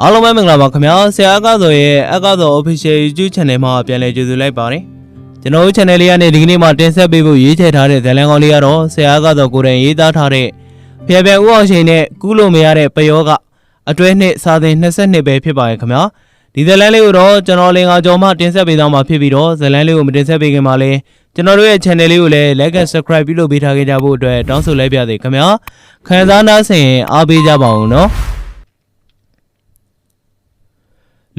အားလုံးပဲမင်္ဂလာပါခင်ဗျာဆရာအကားစောရဲ့အကားစော official YouTube channel မှာပြန်လည်ကြိုဆိုလိုက်ပါတယ်ကျွန်တော်တို့ channel လေးကနေဒီကနေ့မှတင်ဆက်ပေးဖို့ရွေးချယ်ထားတဲ့ဇာတ်လမ်းကောင်းလေးကတော့ဆရာအကားစောကိုယ်တိုင်ရေးသားထားတဲ့ဖျက်ဖျက်ဥအောင်ရှင်နဲ့ကူးလို့မရတဲ့ပယောကအတွဲနှစ်စာသင်22ပဲဖြစ်ပါရဲ့ခင်ဗျာဒီဇာတ်လမ်းလေးကိုတော့ကျွန်တော်လင်္ကာကျော်မှတင်ဆက်ပေးသွားမှာဖြစ်ပြီးတော့ဇာတ်လမ်းလေးကိုမတင်ဆက်ပေးခင်မှာလည်းကျွန်တော်တို့ရဲ့ channel လေးကိုလည်း like and subscribe ပြုလုပ်ပေးထားခဲ့ကြဖို့အတွက်တောင်းဆိုလိုက်ပါသေးခင်ဗျာခံစားနာဆင်ရင်အားပေးကြပါဦးနော်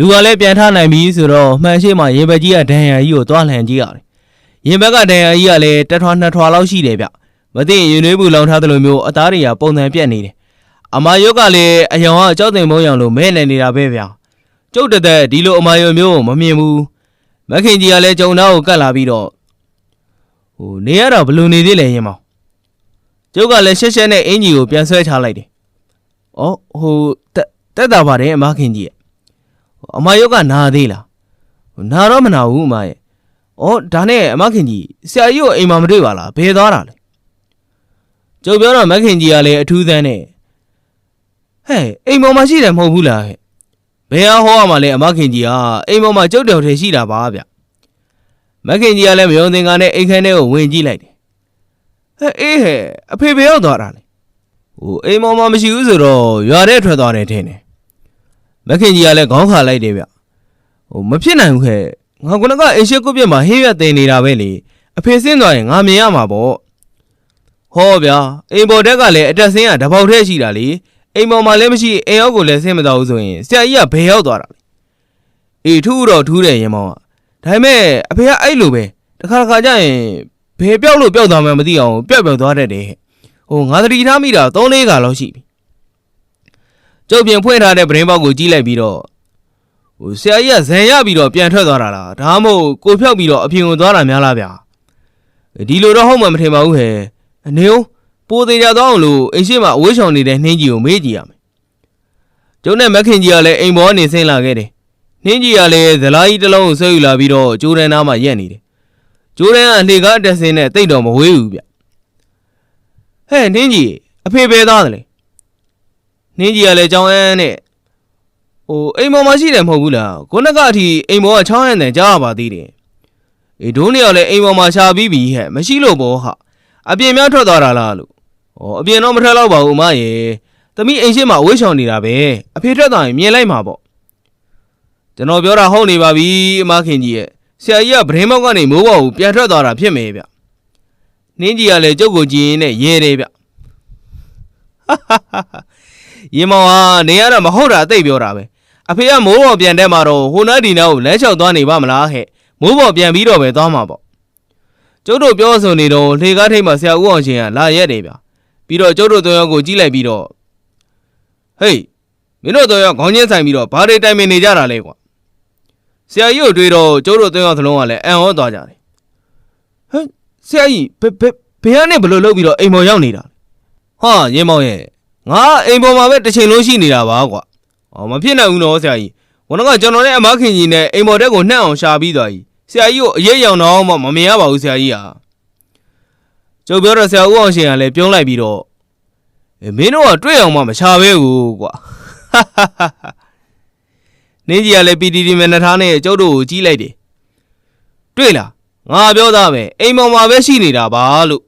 လူကလည်းပြန်ထနိုင်ပြီဆိုတော့မှန်ရှိမှရင်ဘက်ကြီးကဒဏ်ရာကြီးကိုသွားလှန်ကြည့်ရတယ်။ရင်ဘက်ကဒဏ်ရာကြီးကလည်းတစ်ထွာနှစ်ထွာလောက်ရှိတယ်ဗျ။မသိရင်ရင်နှွေးဘူးလောင်ထားသလိုမျိုးအသားတွေကပုံစံပြက်နေတယ်။အမာယုတ်ကလည်းအယောင်ကအကြောက်သိမ်မုံရောင်လိုမဲနေနေတာပဲဗျ။ကျုပ်တသက်ဒီလိုအမာယုတ်မျိုးကိုမမြင်ဘူး။မခင်ကြီးကလည်းဂျုံသားကိုကတ်လာပြီးတော့ ဟိုနေရတော့ဘယ်လို့နေသေးလဲရင်မောင်။ကျုပ်ကလည်းရှက်ရှက်နဲ့အင်ကြီးကိုပြန်ဆွဲချလိုက်တယ်။အော်ဟိုတက်တက်တာပါတယ်အမခင်ကြီးရဲ့အမယုတ်ကနာသေးလားနာတော့မနာဘူးအမရဲ့ဩဒါနဲ့အမခင်ကြီးဆရာကြီးကိုအိမ်မှာမတွေ့ပါလားဘယ်သွားတာလဲကျုပ်ပြောတော့မခင်ကြီးကလည်းအထူးသန်းနဲ့ဟဲ့အိမ်ပေါ်မှာရှိတယ်မဟုတ်ဘူးလားဟဲ့ဘယ်ဟာဟောရမှာလဲအမခင်ကြီးကအိမ်ပေါ်မှာကျုပ်တော်ထဲရှိတာပါဗျ မခင်ကြီးကလည်းမယုံသင်္ကာနဲ့အိမ်ခန်းထဲကိုဝင်ကြည့်လိုက်တယ်ဟဲ့အေးဟဲ့အဖေဘယ်ရောက်သွားတာလဲဟိုအိမ်ပေါ်မှာမရှိဘူးဆိုတော့ရွာထဲထွက်သွားတယ်ထင်တယ်မခင်ကြီးကလည်းခေါင်းခါလိုက်တယ်ဗျဟိုမဖြစ်နိုင်ဘူးခဲ့ငါကနကအင်ရှက်ကုတ်ပြက်မှာဟင်းရွက်တင်နေတာပဲလေအဖေဆင်းသွားရင်ငါမြင်ရမှာပေါ့ဟောဗျာအိမ်ပေါ်တက်ကလည်းအတက်ဆင်းကတပေါက်ထဲရှိတာလေအိမ်ပေါ်မှာလည်းမရှိအိမ်ရောက်ကိုလည်းဆင်းမသွားဘူးဆိုရင်ဆရာကြီးကဘယ်ရောက်သွားတာလဲအေးထူးတော့ထူးတယ်ရင်မောင်က ဒါပေမဲ့အဖေကအဲ့လိုပဲတခါတခါကျရင်ဘယ်ပြောက်လို့ပြောက်သွားမှန်းမသိအောင်ပျောက်ပျောက်သွားတတ်တယ်ဟိုငါသတိထားမိတာ3-4ခါလောက်ရှိပြီကျုပ်ပြင်ဖွင့်ထားတဲ့ပရင်းပေါက်ကိုကြီးလိုက်ပြီးတော့ဟိုဆရာကြီးကဇန်ရပြီးတော့ပြန်ထွက်သွားတာလားဒါမှမဟုတ်ကိုဖြောက်ပြီးတော့အပြင်ကိုသွားတာများလားဗျာဒီလိုတော့ဟုတ်မှမထင်ပါဘူးဟဲ့အနေဦးပိုသေးကြသွားအောင်လို့အိမ်ရှိမှာအဝေးဆောင်နေတဲ့နှင်းကြီးကိုမေးကြည့်ရမယ်ကျုံနဲ့မက်ခင်ကြီးကလည်းအိမ်ပေါ်ကနေဆင်းလာခဲ့တယ် နှင်းကြီးကလည်းဇလားကြီးတစ်လုံးကိုဆွဲယူလာပြီးတော့ကျိုးရန်သားမှာရက်နေတယ်ကျိုးရန်ကလှေကားတက်စင်းနဲ့တိတ်တော့မဝေးဘူးဗျဟဲ့နှင်းကြီးအဖေပဲသားတယ်လေနင်းကြီးကလည်းကြောင်းအန်းနဲ့ဟိုအိမ်ပေါ်မှာရှိတယ်မဟုတ်ဘူးလားခုနကအထိအိမ်ပေါ်ကချောင်းရမ်းတယ်ကြားရပါသေးတယ်အေးဒိုးနေရလည်းအိမ်ပေါ်မှာရှာပြီးပြီဟဲ့မရှိလို့ဘောဟာအပြင်များထွက်သွားတာလားလို့ဩအပြင်တော့မထွက်တော့ပါဘူးအမရေသမီးအိမ်ရှိမှာအဝေးချောင်နေတာပဲအဖေထွက်သွားရင်မြင်လိုက်မှာပေါ့ ကျွန်တော်ပြောတာဟုတ်နေပါပြီအမခင်ကြီးရဲ့ဆရာကြီးကဗရင်မောက်ကနေမိုးပေါ်ကိုပြန်ထွက်သွားတာဖြစ်မယ်ဗျနင်းကြီးကလည်းကြုတ်ကိုကြည့်ရင်းနဲ့ရဲတယ်ဗျရင်မောင်ဟာနေရတော့မဟုတ်တာသိပ်ပြောတာပဲအဖေကမိုးပေါ်ပြန်တဲ့မှာတော့ဟိုနားဒီနားကိုလမ်းလျှောက်သွားနေပါမလားဟဲ့မိုးပေါ်ပြန်ပြီးတော့ပဲသွားမှာပေါ့ကျုပ်တို့ပြောဆိုနေတော့လှေကားထိပ်မှာဆရာဦးအောင်ရှင်ကလာရက်တယ်ဗျပြီးတော့ကျုပ်တို့သုံးယောက်ကိုကြည့်လိုက်ပြီးတော့ဟေးမင်းတို့သုံးယောက်ခေါင်းချင်းဆိုင်ပြီးတော့ဘာတွေတိုင်ပင်နေကြတာလဲကွာ ဆရာကြီးကိုတွေ့တော့ကျုပ်တို့သုံးယောက်သလုံးကလည်းအံ့ဩသွားကြတယ်ဟဲ့ဆရာကြီးဘယ်ဘယ်ဘယ်ကနေဘလို့လုပ်ပြီးတော့အိမ်ပေါ်ရောက်နေတာလဲဟာရင်မောင်ရဲ့ငါအိမ်ပေါ်မှာပဲတစ်ချိန်လုံးရှိနေတာပါကွာ။အော်မဖြစ်နိုင်ဘူးနော်ဆရာကြီး။ဘုန်းကကျွန်တော်နဲ့အမခင်ကြီးနဲ့အိမ်ပေါ်တက်ကိုနှံ့အောင်ရှာပြီးသွားပြီ။ဆရာကြီးကိုအရေးရောင်တော့မှမမြင်ရပါဘူးဆရာကြီးဟာ။ကျုပ်ပြောတော့ဆရာဦးအောင်ရှင်ကလည်းပြုံးလိုက်ပြီးတော့အေးမင်းတို့ကတွေ့အောင်မှမရှာပဲဘူးကွာ။ နင်းကြီးကလည်းပီတီတီမဲ့နှထားနဲ့ကျုပ်တို့ကိုကြီးလိုက်တယ်။တွေ့လားငါပြောသားပဲအိမ်ပေါ်မှာပဲရှိနေတာပါလို့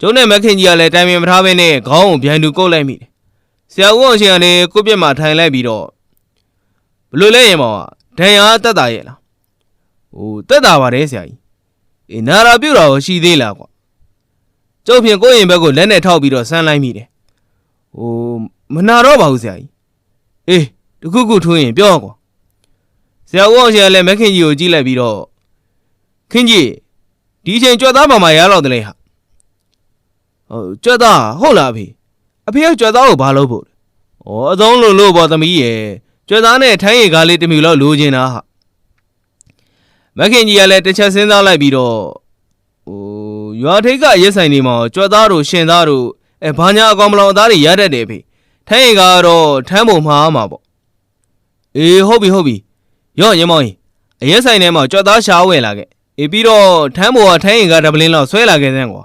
ကျုံးနဲ့မခင်ကြီးကလည်းတိုင်ပင်မထားဘဲနဲ့ခေါင်းကိုပြန်တူကုတ်လိုက်မိတယ်။ဆရာဦးအောင်ရှင်ကလည်းကိုယ့်ပြက်မှာထိုင်လိုက်ပြီးတော့ဘလို့လဲရင်မောင်ကဒဏ်ရာတက်တာရဲ့လား။ဟိုတက်တာပါတယ်ဆရာကြီး။အေးနာရာပြုတ်တာကိုရှိသေးလားကွာ။ကျုပ်ဖြင့်ကိုယ့်ရင်ဘက်ကိုလက်နဲ့ထောက်ပြီးတော့ဆန်းလိုက်မိတယ်။ဟိုမနာတော့ပါဘူးဆရာကြီး။အေး တခုခုထွင်းရင်ပြောကွာ။ဆရာဦးအောင်ရှင်ကလည်းမခင်ကြီးကိုကြည့်လိုက်ပြီးတော့ခင်ကြီးဒီအချိန်ကြွက်သားပါမှာရတော့တယ်လေဟာဟုတ်ကြွက်သားဟုတ်လားအဖေအဖေကကြွက်သားကိုဘာလုပ်ဖို့လဲဩအသုံးလို့လို့ပေါ့သမီးရဲ့ကြွက်သားနဲ့ထိုင်းရီကားလေးတစ်မျိုးလောက်လိုချင်တာဟာမခင်ကြီးကလည်းတစ်ချက်စဉ်းစားလိုက်ပြီးတော့ဟိုရွာထိပ်ကရက်ဆိုင်နေမှာကြွက်သားတို့ရှင်သားတို့အဲဘာညာအကောင်မလောင်အသားတွေရတတ်တယ်ဖေထိုင်းရီကားကတော့ထမ်းပုံမှားမှာပေါ့ အေးဟုတ်ပြီဟုတ်ပြီရော့ရင်မောင်ကြီးအရက်ဆိုင်ထဲမှာကြွက်သားရှားဝင်လာခဲ့အေးပြီးတော့ထမ်းပုံကထိုင်းရီကားဒပလင်းလောက်ဆွဲလာခဲ့တဲ့ကွာ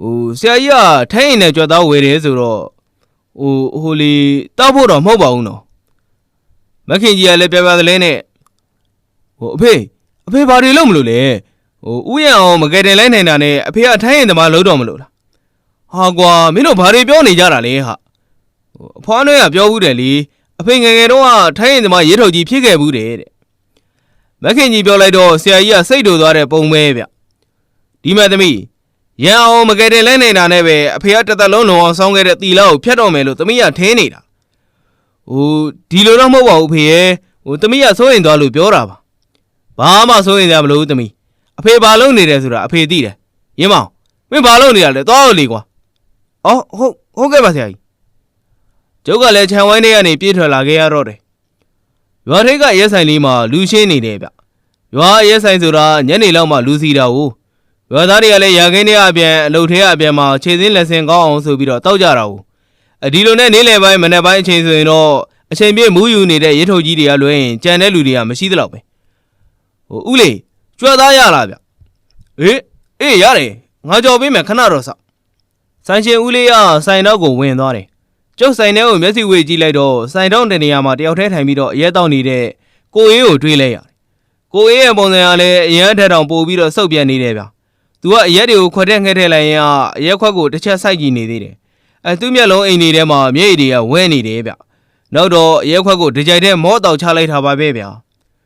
ဟိုဆရာကြီးကထိုင်းရင်နဲ့ကြွက်သားဝယ်တယ်ဆိုတော့ဟဟိုဟိုလေတောက်ဖို့တော့မဟုတ်ပါဘူးနော်မခင်ကြီးကလည်းပြပြသလဲနဲ့ဟိုအဖေအဖေဘာတွေလုပ်မလို့လဲဟိုဥယျာဉ်အောင်မကယ်တင်လိုက်နိုင်တာနဲ့အဖေကထိုင်းရင်သမားလုံးတော့မလို့လားဟာကွာမင်းတို့ဘာတွေပြောနေကြတာလဲဟာဟိုအဖွားနှွဲကပြောဘူးတယ်လေ အဖေငယ်ငယ်တော့ကထိုင်းရင်သမားရေထုတ်ကြီးဖြစ်ခဲ့ဘူးတယ်တဲ့မခင်ကြီးပြောလိုက်တော့ဆရာကြီးကစိတ်တူသွားတဲ့ပုံပဲဗျဒီမဲ့သမီးရန်အောင်မကယ်တင်လဲနေတာနဲ့ပဲအဖေကတစ်သက်လုံးလုံအောင်ဆောင်းခဲ့တဲ့တီလာကိုဖျက်တော့မယ်လို့သမီးကထင်းနေတာဟိုဒီလိုတော့မဟုတ်ပါဘူးအဖေရဲ့ဟိုသမီးကစိုးရင်သွားလို့ပြောတာပါဘာမှစိုးရင်ကြမလို့သမီးအဖေဘာလုပ်နေတယ်ဆိုတာအဖေသိတယ်ရင်းမောင်မင်းဘာလုပ်နေရလဲသွားလို့လေကွာအော်ဟုတ်ဟုတ်ကဲ့ပါဆရာကြီး ကျုပ်ကလည်းခြံဝိုင်းထဲကနေပြေးထွက်လာခဲ့ရတော့တယ်ရွာထိပ်ကရဲဆိုင်လေးမှာလူရှင်းနေတယ်ဗျရွာရဲဆိုင်ဆိုတာညနေလောက်မှလူစီတာကိုရွာသားတွေကလည်းရာခင်းတွေအပြန်အလုတ်ထဲအပြန်မှာခြေစင်းလက်စင်ကောင်းအောင်ဆိုပြီးတော့တောက်ကြတာကိုအဒီလိုနဲ့နေ့လယ်ပိုင်းမနေ့ပိုင်းအချိန်ဆိုရင်တော့အချိန်ပြည့်မူးယူနေတဲ့ရဲထုတ်ကြီးတွေကလွှဲရင်ကြံတဲ့လူတွေကမရှိသလောက်ပဲဟိုဦးလေးကြွသားရလားဗျအေးအေးရတယ်ငါကြော်ပေးမယ်ခဏတော့စောက်ဆိုင်ရှင်ဦးလေးကဆိုင်တော့ကိုဝင်သွားတယ် ကျုပ်ဆိုင်ထဲကိုမျက်စိဝေကြည့်လိုက်တော့ဆိုင်တော့တဲ့နေရာမှာတယောက်တည်းထိုင်ပြီးတော့အရဲတောက်နေတဲ့ကိုအေးကိုတွေးလိုက်ရတယ်ကိုအေးရဲ့ပုံစံကလည်းအရင်ထက်တောင်ပိုပြီးတော့စုပ်ပြန်နေတယ်ဗျသူကအရက်တွေကိုခွက်တဲ့ငှက်ထဲလိုက်ရင်ကအရက်ခွက်ကိုတစ်ချက်စိုက်ကြည့်နေသေးတယ်။အဲသူ့မျက်လုံးအိမ်နေထဲမှာမျက်ရည်တွေကဝဲနေတယ်ဗျ။နောက်တော့အရက်ခွက်ကိုဒီကြိုက်တဲ့မော့တောက်ချလိုက်တာပါပဲဗျာ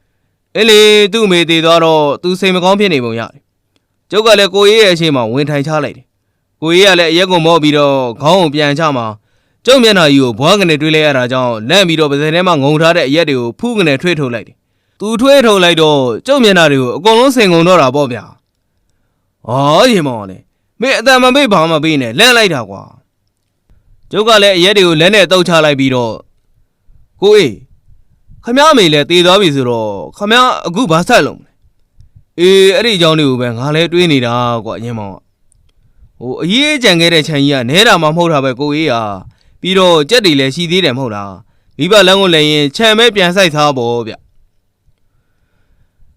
။အဲ့လေသူ့အမေတည်သွားတော့သူစိတ်မကောင်းဖြစ်နေပုံရတယ်။ကျုပ်ကလည်းကိုရေးရဲ့အချိန်မှာဝင်ထိုင်ချလိုက်တယ်။ကိုရေးကလည်းအရက်ကိုမော့ပြီးတော့ခေါင်းကိုပြန်ချမှာ ကျုပ်မျက်နှာကြီးကိုဘွားကနေတွေးလိုက်ရတာကြောင့်လန့်ပြီးတော့ပါးစပ်ထဲမှာငုံထားတဲ့အရက်တွေကိုဖူးကနေထွေးထုတ်လိုက်တယ်။သူထွေးထုတ်လိုက်တော့ကျုပ်မျက်နှာတွေကိုအကုန်လုံးစင်ကုန်တော့တာပေါ့ဗျာ။အော်ရေမောင်လေမင်းအတန်မမေ့ဘာမှပေးနဲ့လန့်လိုက်တာကွာကျုပ်ကလည်းအရက်တွေကိုလက်နဲ့တုပ်ချလိုက်ပြီးတော့ကိုအေးခမ ्या မေလည်းတည်သွားပြီဆိုတော့ခမ ्या အခုဘာဆက်လုံးမလဲအေးအဲ့ဒီအကြောင်းတွေကိုပဲငါလည်းတွေးနေတာကွာရေမောင်ကဟိုအရေးကြံခဲ့တဲ့ခြံကြီးကနဲတာမှမဟုတ်တာပဲကိုအေးဟာ ပြီးတော့ကြက်တွေလည်းရှိသေးတယ်မဟုတ်လားမိဘလမ်းကိုလည်းရင်ခြံမဲပြန်ဆိုင်သားပေါ့ဗျ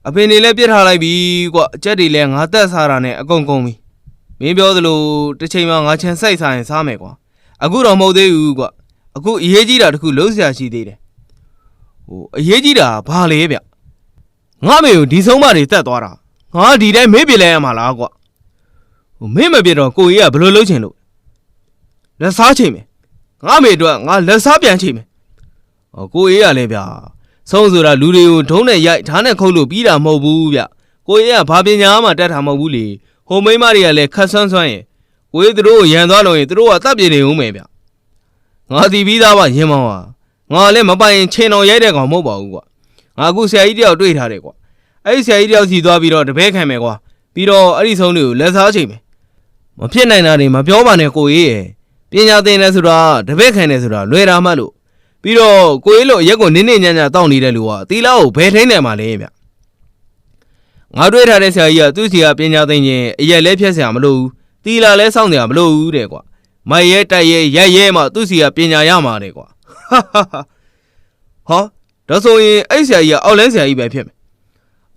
အဖေနေလည်းပြစ်ထားလိုက်ပြီကွအကြက်တွေလည်းငါတက်စားတာနဲ့အကုန်ကုန်ပြီမင်းပြောသလိုတစ်ချိန်မှငါချန်ဆိုင်စားရင်စားမယ်ကွာအခုတော့မဟုတ်သေးဘူးကွအခုအရေးကြီးတာတစ်ခုလုံးစရာရှိသေးတယ်ဟိုအရေးကြီးတာဘာလဲဗျငါမေကိုဒီဆုံးမတွေတက်သွားတာငါဒီတိုင်းမေးပြလဲရမှာလားကွဟိုမင်းမပြတော့ကိုကြီးကဘယ်လိုလုပ်ချင်လို့လက်စားချိန်မယ် ငါမေအတွက်ငါလက်စားပြန်ချိန်မယ်ဟောကိုကြီးကလည်းဗျာဆုံးဆိုတာလူတွေကိုဒုံးနဲ့ရိုက်ဓာတ်နဲ့ခုတ်လို့ပြီးတာမဟုတ်ဘူးဗျကိုရဲကဘာပညာမှတက်တာမဟုတ်ဘူးလေဟိုမိန်းမတွေကလည်းခတ်ဆွမ်းဆွမ်းရင်ကိုရဲသူတို့ကိုရန်သွားလို့ရင်သူတို့ကတပ်ပြေနေဦးမယ်ဗျငါတီးပြီးသားပါရင်မောင်ဟာငါလည်းမပိုင်ရင်ချင်းတော်ရိုက်တဲ့ကောင်မဟုတ်ပါဘူးကွာငါအခုဆရာကြီးတယောက်တွေ့ထားတယ်ကွာအဲ့ဒီဆရာကြီးတယောက်စီသွားပြီးတော့တပည့်ခံမယ်ကွာပြီးတော့အဲ့ဒီဆုံးတွေကိုလက်စားချိန်မယ်မဖြစ်နိုင်တာတွေမပြောပါနဲ့ကိုရဲရဲ့ ပညာသင်တယ်ဆိုတာတပည့်ခံတယ်ဆိုတာလွယ်တာမှလို့ပြီးတော့ကိုရေးလို့အရက်ကိုနင်းနေညံ့ညံ့တောက်နေတဲ့လူကတီလာကိုဘယ်ထိန်းတယ်မှာလဲဗျငါတွေ့ထားတဲ့ဆရာကြီးကသူ့စီကပညာသိရင်အရက်လဲဖြတ်ဆရာမလို့ဘူးတီလာလဲစောင့်ဆရာမလို့ဘူးတဲ့ကွာမိုက်ရဲတိုက်ရဲရက်ရဲမှသူ့စီကပညာရမှာတဲ့ကွာဟာဟာဟာဟာဒါဆိုရင်အဲ့ဆရာကြီးကအောက်လန်းဆရာကြီးပဲဖြစ်မယ်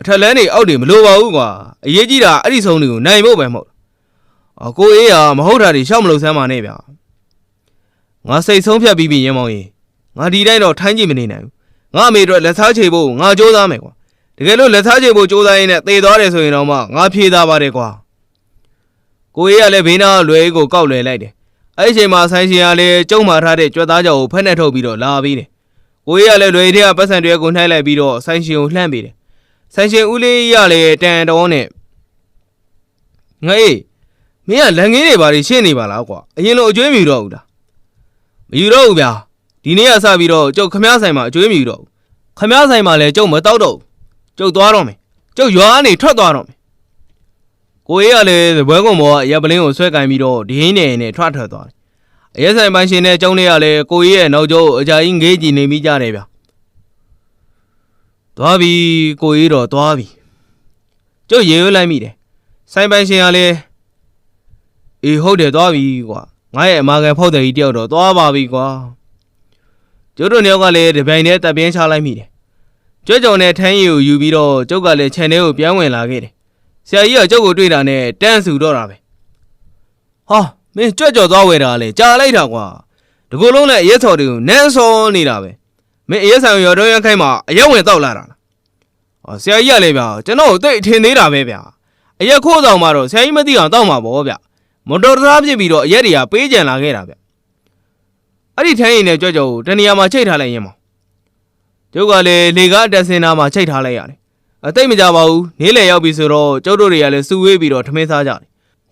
အထက်လန်းတွေအောက်တွေမလိုပါဘူးကွာအရေးကြီးတာအဲ့ဒီဆုံးတွေကိုနိုင်ဖို့ပဲမဟုတ်အကိုအေးကမဟုတ်တာတွေရှောက်မလို့ဆမ်းပါနဲ့ဗျာ ငါစိတ်ဆုံးဖြတ်ပြီးပြီရင်မောင်ကြီးငါဒီတိုင်းတော့ထိုင်းကြည့်မနေနိုင်ဘူးငါအမေတို့လက်စားချေဖို့ငါစူးစမ်းမယ်ကွာတကယ်လို့လက်စားချေဖို့စူးစမ်းရင်းနဲ့သေသွားတယ်ဆိုရင်တော့မှငါဖြေသားပါတယ်ကွာကိုကြီးကလည်းဘေးနားလွယ်ကိုကောက်လွယ်လိုက်တယ်အဲ့ဒီအချိန်မှာဆိုင်ရှင်ကလည်းကျုံမာထားတဲ့ကြွက်သားကြော်ကိုဖက်နဲ့ထုတ်ပြီးတော့လာပြီးတယ်ကိုကြီးကလည်းလွယ်တဲ့ကပတ်စံတွေကိုနှိုက်လိုက်ပြီးတော့ဆိုင်ရှင်ကိုလှမ်းပေးတယ်ဆိုင်ရှင်ဦးလေးကလည်းတန်တော်နဲ့ငါအေးမင်းကလက်ငင်းတွေဘာတွေရှင်းနေပါလားကွာအရင်လိုအကျွေးမြူတော့ဘူးလား မယူတော့ဘူးဗျာဒီနေ့ကစပြီးတော့ကျုပ်ခမားဆိုင်မှာအကျွေးမြူတော့ဘူးခမားဆိုင်မှာလည်းကျုပ်မတောက်တော့ဘူးကျုပ်သွားတော့မယ်ကျုပ်ရွာကနေထွက်သွားတော့မယ်ကိုရေးကလည်းဘွဲကုံဘောကအရက်ပလင်းကိုဆွဲကင်ပြီးတော့ဒီဟင်းနေနဲ့ထွက်ထွက်သွားတယ်အရက်ဆိုင်ပိုင်ရှင်နဲ့ကျုံလေးကလည်းကိုရေးရဲ့နောက်ကျောကိုအကြာကြီးငေးကြည့်နေမိကြတယ်ဗျသွားပြီကိုရေးတော့သွားပြီကျုပ်ရေရွလိုက်မိတယ်ဆိုင်ပိုင်ရှင်ကလည်းအေးဟုတ်တယ်သွားပြီကွာ ငါရဲ့အမာကန်ဖောက်တယ်ကြီးတယောက်တော့သွားပါပြီကွာကျုပ်တို့နှစ်ယောက်ကလည်းတပြိုင်တည်းတပ်ပြင်းချလိုက်မိတယ်။ကျွတ်ကြုံနဲ့ထန်းရည်ကိုယူပြီးတော့ကျုပ်ကလည်းခြံထဲကိုပြန်ဝင်လာခဲ့တယ်။ဆရာကြီးကကျုပ်ကိုတွေ့တာနဲ့တန်းဆူတော့တာပဲ။ဟာမင်းကြွက်ကြော်သွားဝယ်တာလေကြာလိုက်တာကွာတကူလုံးနဲ့အရက်ဆော်တွေကိုနန်းစောနေတာပဲမင်းအရက်ဆိုင်ရော်တော့ရန်ခိုင်းမှာအရက်ဝင်တောက်လာတာလားဟောဆရာကြီးကလည်းဗျာကျွန်တော်ကိုတိတ်အထင်သေးတာပဲဗျာအရက်ခိုးဆောင်မှာတော့ဆရာကြီးမသိအောင်တောက်မှာပေါ့ဗျာ မတော်တဆဖြစ်ပြီးတော့အရက်တွေကပေးကြံလာခဲ့တာဗျအဲ့ဒီထိုင်းရင်နဲ့ကြွကြော်ကိုတနေရာမှာချိတ်ထားလိုက်ရင်မောင်ကျုပ်ကလည်းလေကားတက်စင်နာမှာချိတ်ထားလိုက်ရတယ်အသိမကြပါဘူးနေလေရောက်ပြီဆိုတော့ကျုပ်တို့တွေကလည်းစူဝေးပြီးတော့ထမင်းစားကြတယ်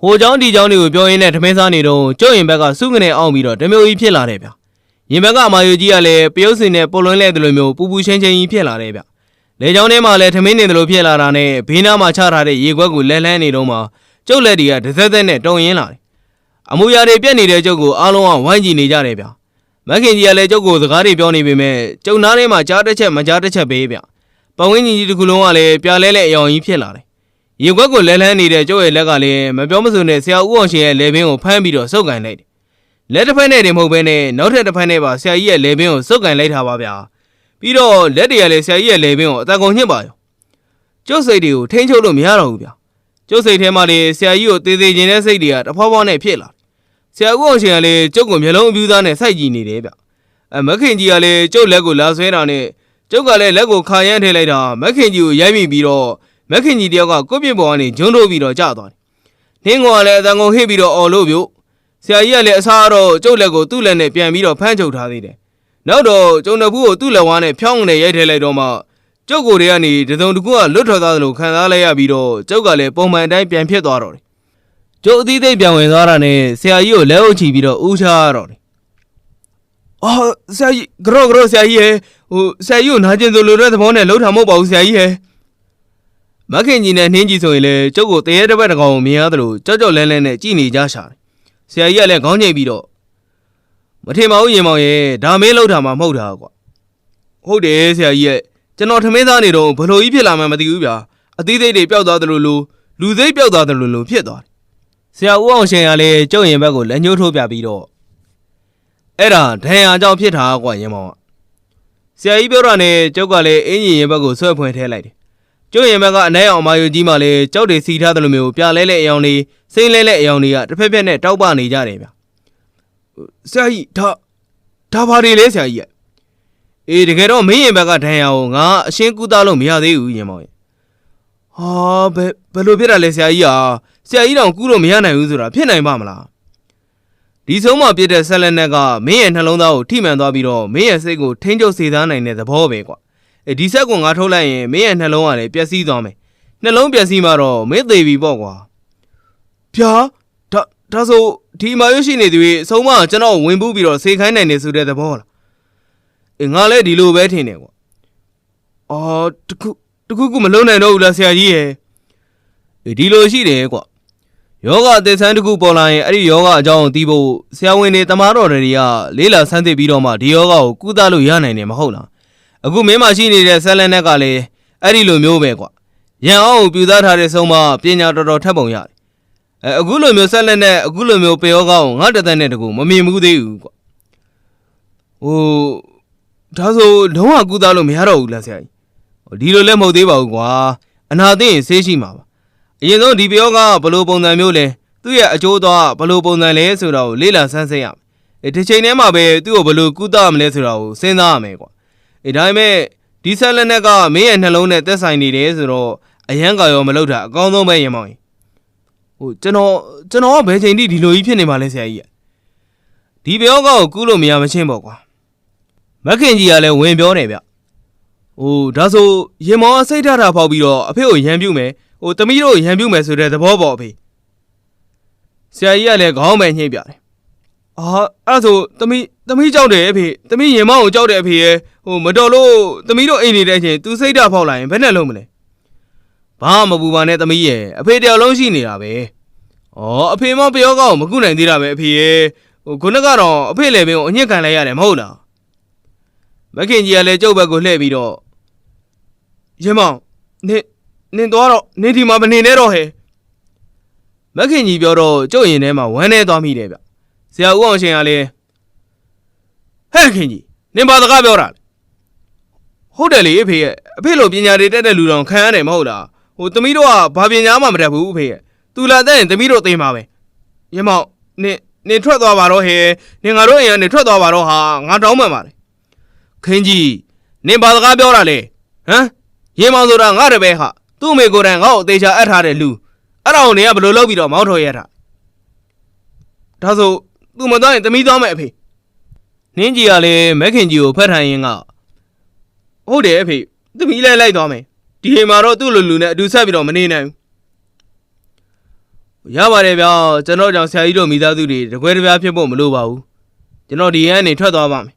ဟိုเจ้าဒီเจ้าတွေကိုပြောရင်းနဲ့ထမင်းစားနေတော့ကျုပ်ရင်ဘက်ကစုငနေအောင်ပြီးတော့တမျိုးကြီးဖြစ်လာတယ်ဗျရင်ဘက်ကအမာယူကြီးကလည်းပယုတ်စင်နဲ့ပုတ်လွန်းလဲတယ်လို့မျိုးပူပူချင်းချင်းကြီးဖြစ်လာတယ်ဗျလေเจ้าထဲမှာလည်းထမင်းနေတယ်လို့ဖြစ်လာတာနဲ့ဘေးနားမှာချထားတဲ့ရေခွက်ကိုလဲလှမ်းနေတော့မှ ကျုပ်လက်တွေကဒသက်သက်နဲ့တုံရင်းလာတယ်အမူအရာတွေပြက်နေတဲ့ကျုပ်ကိုအားလုံးကဝိုင်းကြည့်နေကြတယ်ဗျမခင်ကြီးကလည်းကျုပ်ကိုစကားတွေပြောနေပေမဲ့ကျုံနားထဲမှာကြားတစ်ချက်မကြားတစ်ချက်ပဲဗျပတ်ဝန်းကျင်ကြီးတစ်ခုလုံးကလည်းပြာလဲလဲအယောင်ကြီးဖြစ်လာတယ်ရေခွက်ကိုလဲလှမ်းနေတဲ့ကျုပ်ရဲ့လက်ကလည်းမပြောမဆိုနဲ့ဆရာဦးအောင်ရှင်ရဲ့လေဘင်းကိုဖမ်းပြီးတော့စုပ်ကန်လိုက်တယ်။လက်တစ်ဖက်နဲ့တင်မဟုတ်ဘဲနဲ့နောက်ထပ်တစ်ဖက်နဲ့ပါဆရာကြီးရဲ့လေဘင်းကိုစုပ်ကန်လိုက်တာပါဗျာ။ပြီးတော့လက်တွေကလည်းဆရာကြီးရဲ့လေဘင်းကိုအတန်ကုန်ညှစ်ပါရော။ကျုပ်စိတ်တွေကိုထိန်းချုပ်လို့မရတော့ဘူးဗျာ။ ကျုပ်စိတ်ထဲမှာလေဆရာကြီးကိုသေးသေးချင်းတဲ့စိတ်တွေကတဖွာဖွာနဲ့ဖြစ်လာတယ်။ဆရာဦးအောင်ရှင်ကလည်းကျုပ်ကိုမျက်လုံးအပြူးသားနဲ့စိုက်ကြည့်နေတယ်ဗျ။အမခင်ကြီးကလည်းကျုပ်လက်ကိုလာဆွဲတာနဲ့ကျုပ်ကလည်းလက်ကိုခါရမ်းထည့်လိုက်တာမခင်ကြီးကိုရိုက်မိပြီးတော့မက်ခင်ကြီးတယောက်ကကိုယ့်ပြစ်ပေါ်ကနေဂျွန်းတို့ပြီးတော့ကြာသွားတယ်။နှင်းကောင်ကလည်းအတန်ကုန်ဟစ်ပြီးတော့အော်လို့ပြုတ်။ဆရာကြီးကလည်းအစားတော့ကျုပ်လက်ကိုသူ့လက်နဲ့ပြန်ပြီးတော့ဖမ်းချုပ်ထားသေးတယ်။နောက်တော့ကျုံတဖူးကိုသူ့လက်ဝါးနဲ့ဖြောင်းနဲ့ရိုက်ထည့်လိုက်တော့မှ ကျုပ်ကိုယ်တွေကနေတစုံတစ်ခုကလွတ်ထွက်သွားသလိုခံစားလိုက်ရပြီးတော့ကျုပ်ကလည်းပုံမှန်အတိုင်းပြန်ဖြစ်သွားတော့တယ်။ကျုပ်အသီးသိပ်ပြန်ဝင်သွားတာနဲ့ဆရာကြီးကိုလက်အုပ်ချပြီးတော့ဦးချရတော့တယ်။အော်ဆရာကြီးဂရော့ဂရော့ဆရာကြီးရဲ့ဟိုဆရာကြီးကိုနာကျင်သလိုတဲ့သဘောနဲ့လှုပ်ထားမဟုတ်ပါဘူးဆရာကြီးရဲ့မခင်ကြီးနဲ့နှင်းကြီးဆိုရင်လည်းကျုပ်ကိုတရေတစ်ပတ်တစ်ကောင်ကိုမြင်ရတယ်လို့ကြောက်ကြောက်လဲလဲနဲ့ကြည်နေကြရှာတယ်။ဆရာကြီးကလည်းခေါင်းငိတ်ပြီးတော့မထင်ပါဘူးရင်မောင်ရဲ့ဒါမေးလောက်တာမှမဟုတ်တာကွာ။ဟုတ်တယ်ဆရာကြီးရဲ့ ကျွန်တော်ထမင်းသားနေတော့ဘလို့ကြီးဖြစ်လာမှမသိဘူးဗျာ။အသီးသေးတွေပျောက်သွားတယ်လို့လို့လူစိတ်ပျောက်သွားတယ်လို့လို့ဖြစ်သွားတယ်။ဆရာဦးအောင်ရှင်ကလည်းကျုပ်ရင်ဘက်ကိုလက်ညှိုးထိုးပြပြီးတော့အဲ့ဒါဒဏ်ရာကြောင့်ဖြစ်တာကွာရင်မောင်ကဆရာကြီးပြောတာနဲ့ကျုပ်ကလည်းအင်းကြီးရင်ဘက်ကိုဆွဲဖွင့်ထဲလိုက်တယ်ကျုပ်ရင်ဘက်ကအနိုင်အောင်အမာယူကြီးမှလည်းကြောက်တွေစီထားတယ်လို့မျိုးပြလဲလဲအယောင်လေးစိမ့်လဲလဲအယောင်လေးကတစ်ဖက်ဖက်နဲ့တောက်ပနေကြတယ်ဗျဆရာကြီးဒါဒါဘာတွေလဲဆရာကြီးရဲ့ အေးတကယ်တော့မင်းရင်ဘက်ကဒဏ်ရာကိုငါအရှင်းကူးသားလို့မရသေးဘူးရင်မောင်ရဲ့ဟာဘယ်ဘယ်လိုဖြစ်တာလဲဆရာကြီးဟာဆရာကြီးတောင်ကူးလို့မရနိုင်ဘူးဆိုတာဖြစ်နိုင်ပါမလားဒီဆုံးမှပြစ်တဲ့ဆက်လက်နဲ့ကမင်းရဲ့နှလုံးသားကိုထိမှန်သွားပြီးတော့မင်းရဲ့စိတ်ကိုထိန်းချုပ်စေသားနိုင်တဲ့သဘောပဲကွာအဲဒီဆက်ကွန်ငါထုတ်လိုက်ရင်မင်းရဲ့နှလုံးကလည်းပျက်စီးသွားမယ်နှလုံးပျက်စီးမှတော့မင်းသေးပြီပေါ့ကွာဗျာဒါဒါဆိုဒီမာရွရှိနေသူကြီးအဆုံးမကျွန်တော်ဝင်ပူးပြီးတော့စေခိုင်းနိုင်နေဆိုတဲ့သဘောလား အေးငါလည်းဒီလိုပဲထင်တယ်ကွာအော်တခုတခုခုမလုံးနိုင်တော့ဘူးလားဆရာကြီးရဲ့အေးဒီလိုရှိတယ်ကွာယောဂအသက်ဆန်းတစ်ခုပေါ်လာရင်အဲ့ဒီယောဂအကြောင်းကိုသိဖို့ဆရာဝန်တွေတမားတော်တွေကလေးလာဆန်းသိပြီးတော့မှဒီယောဂကိုကုသလို့ရနိုင်တယ်မဟုတ်လားအခုမင်းမရှိနေတဲ့ဆက်လက်နဲ့ကလည်းအဲ့ဒီလိုမျိုးပဲကွာရန်အောင်ကိုပြူသားထားတဲ့ဆုံးမပညာတော်တော်ထပ်ပုံရတယ်အဲအခုလိုမျိုးဆက်လက်နဲ့အခုလိုမျိုးပေယောကောင်းကိုငါတသက်နဲ့တကူမမြင်ဘူးသေးဘူးကွာဟို ဒါဆိုလုံးဝကူသားလို့မရတော့ဘူးလားဆရာကြီးဟိုဒီလိုလည်းမဟုတ်သေးပါဘူးကွာအနာသိရင်ဆေးရှိမှာပါအရင်ဆုံးဒီပေယောကဘယ်လိုပုံစံမျိုးလဲသူ့ရဲ့အကျိုးသွားဘယ်လိုပုံစံလဲဆိုတော့လေ့လာဆန်းစစ်ရမယ်အဲဒီချိန်ထဲမှာပဲသူ့ကိုဘယ်လိုကူသားမလဲဆိုတော့စဉ်းစားရမယ်ကွာအေးဒါပေမဲ့ဒီဆက်လက်နဲ့ကမင်းရဲ့နှလုံးနဲ့သက်ဆိုင်နေတယ်ဆိုတော့အရန်ကရောမလုပ်တာအကောင်းဆုံးပဲရင်မောင်ကြီးဟိုကျွန်တော်ကျွန်တော်ကဘယ်ချိန်ထိဒီလိုကြီးဖြစ်နေပါလဲဆရာကြီးอ่ะဒီပြောကောကိုကူးလို့မရမချင်းပေါ့ကွာ မက်ခင်ကြီးကလည်းဝင်ပြောနေဗျဟိုဒါဆိုရင်မောင်အစိတ်ထထဖောက်ပြီးတော့အဖေကိုရံပြုတ်မယ်ဟိုတမီးတို့ရံပြုတ်မယ်ဆိုတဲ့သဘောပေါ့အဖေဆရာကြီးကလည်းခေါင်းပဲညှိပြတယ်အာအဲ့ဒါဆိုသမီးသမီးကြောက်တယ်အဖေသမီးရင်မောင်းကိုကြောက်တယ်အဖေရဲ့ဟိုမတော်လို့သမီးတို့အိမ်နေတဲ့အချိန်သူစိတ်ဓာတ်ဖောက်လာရင်ဘယ်နဲ့လုံးမလဲဘာမှမပူပါနဲ့သမီးရဲ့အဖေတယောက်လုံးရှိနေတာပဲဩအဖေမပယောကောက်ကိုမကုနိုင်သေးတာပဲအဖေရဲ့ဟိုခုနကတော့အဖေလည်းပင်ကိုအညစ်ခံလိုက်ရတယ်မဟုတ်လား မခင်ကြီးကလည်းကျုပ်ဘက်ကိုလှည့်ပြီးတော့ရင်မောင်းနင်နင်သွားတော့နင်ဒီမှာမနေနဲ့တော့ဟဲ့မခင်ကြီးပြောတော့ကျုပ်ရင်ထဲမှာဝမ်းနေသွားမိတယ်ဗျဆရာဦးအောင်ရှင်ကလည်းဟဲ့ခင်ကြီးနင်ဘာစကားပြောတာလဲဟုတ်တယ်လေအဖေရဲ့အဖေလိုပညာတွေတက်တဲ့လူတော်ခံရတယ်မဟုတ်လားဟိုသမီးတို့ကဘာပညာမှမတတ်ဘူးအဖေရဲ့သူလာတဲ့ရင်သမီးတို့သိမှာပဲရမောင်နင်နေထွက်သွားပါတော့ဟဲ့နေငါတို့အိမ်ကနေထွက်သွားပါတော့ဟာငါတောင်းပန်ပါလေ ခင်းကြီးနေဘာစကားပြောတာလဲဟမ်ရေမောင်ဆိုတာငါတပည့်ဟာသူ့အမေကိုယ်တိုင်ငါ့ကိုအသေးချာအပ်ထားတဲ့လူအဲ့ဒါကိုနေကဘယ်လိုလုပ်ပြီးတော့မောင်းထော်ရတာဒါဆိုသူမသွားရင်တမီးသွားမယ်အဖေနင်းကြီးကလည်းမက်ခင်ကြီးကိုဖတ်ထိုင်ရင်ကဟုတ်တယ်အဖေတမီးလည်းလိုက်သွားမယ်ဒီအိမ်မှာတော့သူ့လူလူနဲ့အတူဆက်ပြီးတော့မနေနိုင်ဘူးရပါတယ်ဗျာကျွန်တော်ကြောင့်ဆရာကြီးတို့မိသားစုတွေတကွဲတပြားဖြစ်ဖို့မလိုပါဘူးကျွန်တော်ဒီရန်နေထွက်သွားပါမယ်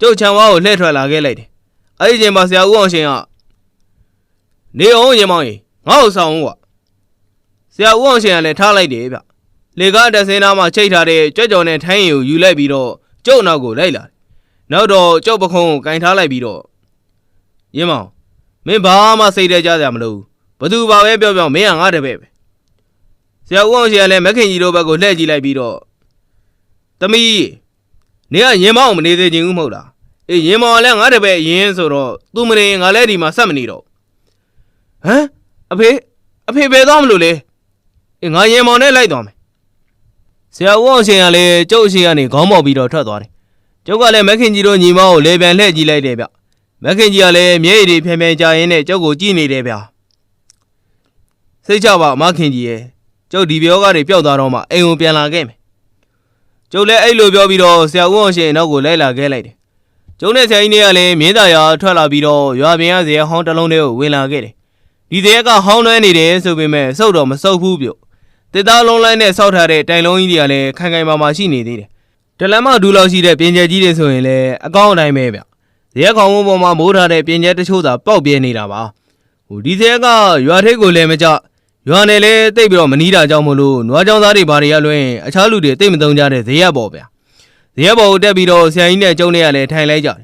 ကျုပ်ချံဝါကိုလှည့်ထွက်လာခဲ့လိုက်တယ်အဲ့ဒီချိန်မှာဆရာဦးအောင်ရှင်ကနေအောင်ရင်မောင်ကြီးငါ့ကိုဆောင်ဦးကွာဆရာဦးအောင်ရှင်ကလည်းထားလိုက်တယ်ဗျလေကားတက်စင်းသားမှာချိတ်ထားတဲ့ကြွက်ကြော်နဲ့ထိုင်းရင်ကိုယူလိုက်ပြီးတော့ကျုပ်နောက်ကိုလိုက်လာတယ်နောက်တော့ကျုပ်ပခုံးကိုကင်ထားလိုက်ပြီးတော့ရင်မောင်မင်းဘာမှစိတ်ထဲကြစရာမလိုဘူးဘသူပါပဲပြောပြောမင်းကငါတပည့်ပဲဆရာဦးအောင်ရှင်ကလည်းမက်ခင်ကြီးတို့ဘက်ကိုလှည့်ကြည့်လိုက်ပြီးတော့သမီး နေကရင်မောင်မနေသေးချင်ဘူးမဟုတ်လားအေးရင်မောင်ကလည်းငါတပည့်အရင်ဆိုတော့သူမနေရင်ငါလည်းဒီမှာဆက်မနေတော့ဟမ်အဖေအဖေဘယ်သွားမလို့လဲအေးငါရင်မောင်နဲ့လိုက်သွားမယ်ဆရာဦးအောင်ရှင်ကလည်းကျုပ်အရှိကနေခေါင်းပေါက်ပြီးတော့ထွက်သွားတယ်ကျုပ်ကလည်းမက်ခင်ကြီးတို့ညီမကိုလေပြန်လှည့်ကြည့်လိုက်တယ်ဗျမက်ခင်ကြီးကလည်းမျက်ရည်တွေဖြန်းဖြန်းကြာရင်းနဲ့ကျုပ်ကိုကြည့်နေတယ်ဗျစိတ်ချပါမခင်ကြီးရဲ့ကျုပ်ဒီပြောကနေပျောက်သွားတော့မှအိမ်ကိုပြန်လာခဲ့မယ် ကျုပ်လည်းအဲ့လိုပြောပြီးတော့ဆရာဦးအောင်ရှင်နောက်ကိုလိုက်လာခဲ့လိုက်တယ်ကျုပ်နဲ့ဆရာကြီးတွေကလည်းမြင်းသာရွာထွက်လာပြီးတော့ရွာပြင်ကဇေယျဟောင်းတစ်လုံးထဲကိုဝင်လာခဲ့တယ်ဒီဇေယျကဟောင်းနှွဲနေတယ်ဆိုပေမဲ့စုပ်တော့မစုပ်ဘူးပြုတ်တစ်သားလုံးလိုက်နဲ့စောက်ထားတဲ့တိုင်လုံးကြီးတွေကလည်းခိုင်ခိုင်မာမာရှိနေသေးတယ်တလမ်းမဒူလောက်ရှိတဲ့ပြင်ကျဲကြီးတွေဆိုရင်လည်းအကောင့်အတိုင်းပဲဗျဇေယျကောင်ဝန်းပေါ်မှာမိုးထားတဲ့ပြင်ကျဲတချို့သာပေါက်ပြဲနေတာပါဟိုဒီဇေယျကရွာထိပ်ကိုလည်းမကြ ရွာနယ်လည်းတိတ်ပြီးတော့မနီးတာကြောင့်မလို့နွားကြောင်သားတွေဘာတွေရလွင်အခြားလူတွေတိတ်မသုံးကြတဲ့ဇေယျပေါ်ဗျဇေယျပေါ်ကိုတက်ပြီးတော့ဆရာကြီးနဲ့ကျုံနေရလဲထိုင်လိုက်ကြတယ်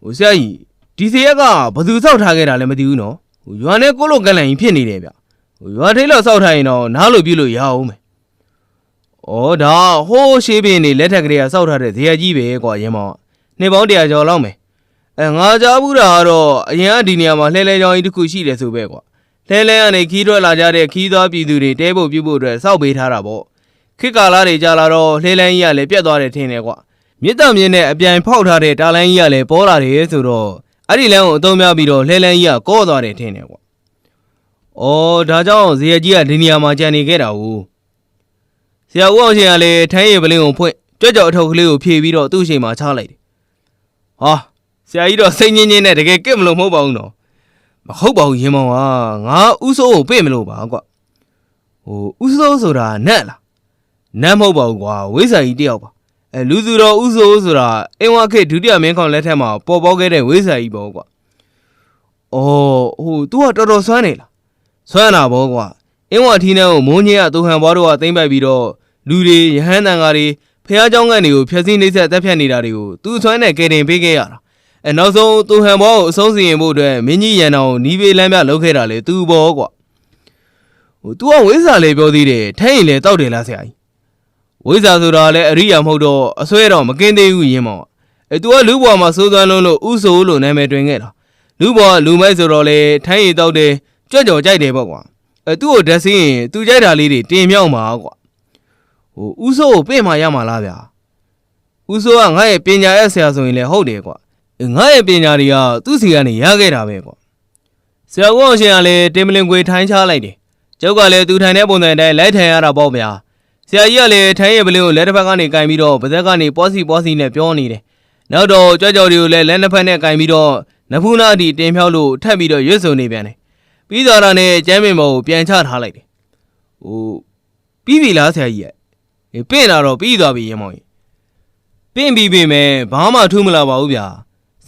ဟိုဆရာကြီးဒီဇေယျကဘယ်သူစောက်ထားခဲ့တာလဲမသိဘူးနော်ဟိုရွာနယ်ကိုလိုကန့်လန့်ကြီးဖြစ်နေတယ်ဗျဟိုရွာထိပ်လောက်စောက်ထားရင်တော့နားလို့ပြုလို့ရအောင်မယ်ဩဒါဟိုးရှေးပင်နေလက်ထက်ကလေးကစောက်ထားတဲ့ဇေယျကြီးပဲကွာရင်မောင်နှစ်ပေါင်းတရာကျော်လောက်မယ်အဲငါကြားဘူးတာကတော့အရင်ကဒီနေရာမှာလှဲလဲကြောင်ကြီးတစ်ခုရှိတယ်ဆိုပဲကွာ လဲလဲကနေခီးထွက်လာကြတဲ့ခီးသွားပြည်သူတွေတဲဖို့ပြုဖို့အတွက်စောက်ပေးထားတာပေါ့ခေတ်ကာလတွေကြာလာတော့လှဲလန်းကြီးကလည်းပြတ်သွားတယ်ထင်တယ်ကွာမြစ်တမြင့်နဲ့အပြိုင်ဖောက်ထားတဲ့တာလန်းကြီးကလည်းပေါ်လာတယ်ဆိုတော့အဲ့ဒီလမ်းကိုအသုံးများပြီးတော့လှဲလန်းကြီးကကော့သွားတယ်ထင်တယ်ကွာအော်ဒါကြောင့်ဇေယျကြီးကဒီနေရာမှာကြံနေခဲ့တာ ਉ ဆရာဦးအောင်ရှင်ကလည်းထိုင်းရည်ပလင်းကိုဖွင့်ကြွက်ကြော်အထုပ်ကလေးကိုဖြေပြီးတော့သူ့အချိန်မှာချလိုက်တယ်ဟာဆရာကြီးတော့စိတ်ညစ်ညစ်နဲ့တကယ်ကစ်မလို့မဟုတ်ပါဘူးနော် မဟုတ်ပါဘူးရင်မောင်ကငါဥစိုးကိုပြေ့မလို့ပါကွဟိုဥစိုးဆိုတာနတ်လားနတ်မဟုတ်ပါဘူးကွာဝိဇ္ဇာကြီးတယောက်ပါအဲလူသူတော်ဥစိုးဆိုတာအင်ဝါခေတ်ဒုတိယမင်းခေါင်လက်ထက်မှာပေါ်ပေါက်ခဲ့တဲ့ဝိဇ္ဇာကြီးပေါ့ကွာအော်ဟို तू ကတော်တော်ဆွမ်းနေလားဆွမ်းတာပေါ့ကွာအင်ဝါထီးနှန်းကိုမိုးညင်းကသူဟန်ဘွားတို့ကသိမ့်ပိုက်ပြီးတော့လူတွေရဟန်းတန်ကားတွေဖះเจ้าကန်တွေကိုဖျက်ဆီးနှိမ့်ဆက်တက်ဖြတ်နေတာတွေကိုသူဆွမ်းနဲ့ကယ်တင်ပေးခဲ့ရတာ အဲနောက်ဆုံးသူဟန်ဘောကိုအဆုံးစီရင်ဖို့အတွက်မင်းကြီးရန်တော်နီးပေးလမ်းပြလောက်ခဲ့တာလေသူဘောကွာဟိုသူကဝိဇ္ဇာလေးပြောသေးတယ်ထိုင်းရင်လေတောက်တယ်လားဆရာကြီးဝိဇ္ဇာဆိုတာလည်းအရိယာမဟုတ်တော့အစွဲတော့မကင်းသေးဘူးယင်းမောင်အဲသူကလူဘောမှာစိုးသွမ်းလုံးလို့ဥဆိုးလို့နာမည်တွင်ခဲ့တာလူဘောလူမိုက်ဆိုတော့လေထိုင်းရင်တောက်တယ်ကြွကြော်ကြိုက်တယ်ပေါ့ကွာအဲသူ့ကိုဓာတ်စင်းရင်သူကြိုက်တာလေးတွေတင်မြောက်မှာကွာဟိုဥဆိုးကိုပြင်မှာရမှာလားဗျာဦးစိုးကငါ့ရဲ့ပညာရဲ့ဆရာဆိုရင်လည်းဟုတ်တယ်ကွာ ငါ့ရဲ့ပညာတွေကသူ့စီကနေရခဲ့တာပဲပေါ့ဆရာဦးအောင်ရှင်ကလည်းတင်မလင်ခွေထိုင်းချလိုက်တယ်ကျုပ်ကလည်းသူထိုင်တဲ့ပုံစံအတိုင်းလိုက်ထိုင်ရတာပေါ့ဗျာဆရာကြီးကလည်းထိုင်းရဲ့ပလင်းကိုလက်တစ်ဖက်ကနေကင်ပြီးတော့ပါးစက်ကနေပွားစီပွားစီနဲ့ပြောနေတယ်နောက်တော့ကြွကြော်တွေကိုလည်းလက်နှစ်ဖက်နဲ့ကင်ပြီးတော့နဖူးနာအထိတင်ဖြောက်လို့ထပ်ပြီးတော့ရွတ်စုံနေပြန်တယ်ပြီးတော့တာနဲ့ကျမ်းပင်ပေါ်ကိုပြန်ချထားလိုက်တယ်ဟိုပြီးပြီလားဆရာကြီးရဲ့အေးပင့်လာတော့ပြီးသွားပြီရင်မောင်ကြီးပင့်ပြီးပြီမဲ့ဘာမှထူးမလာပါဘူးဗျာ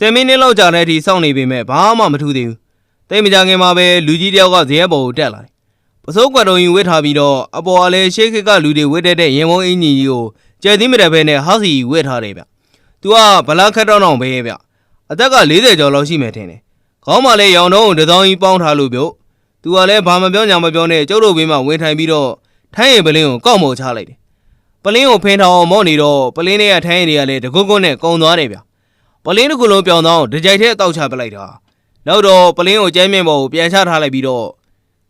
ဆယ်မိနစ်လောက်ကြာတဲ့အထိစောင့်နေပေမဲ့ဘာမှမထူးသေးဘူး။တိတ်မကြခင်မှာပဲလူကြီးတယောက်ကဇရက်ပေါ်ကိုတက်လာတယ်။ပစိုးကွက်တော်ရင်ဝစ်ထားပြီးတော့အပေါ်ကလည်းရှေးခေတ်ကလူတွေဝစ်တတ်တဲ့ရင်ဝုံးအင်ဂျင်ကြီးကိုကျဲသီးမတက်ဘဲနဲ့ဟာစီဝစ်ထားတယ်ဗျ။ तू ကဗလာခက်တော့တော့ပဲဗျ။အသက်က40ကျော်လောက်ရှိမယ်ထင်တယ်။ခေါင်းမှာလည်းရောင်တုံးကိုတစ်သောင်းကြီးပေါင်းထားလို့ပြုတ်။ तू ကလည်းဘာမပြောညာမပြောနဲ့ကျုပ်တို့ဘေးမှာဝင်ထိုင်ပြီးတော့ထိုင်းရင်ပလင်းကိုကောက်မော်ချလိုက်တယ်။ပလင်းကိုဖင်းထောင်အောင်မော့နေတော့ပလင်းတွေကထိုင်းရင်တွေကလည်းတကုတ်ကုတ်နဲ့ကုံသွားတယ်ဗျ။ ပလင်းတစ်ခုလုံးပြောင်းတော့ဒကြိုက်ထဲတောက်ချပလိုက်တာနောက်တော့ပလင်းကိုကျဲမြင့်ပေါ်ကိုပြန်ချထားလိုက်ပြီးတော့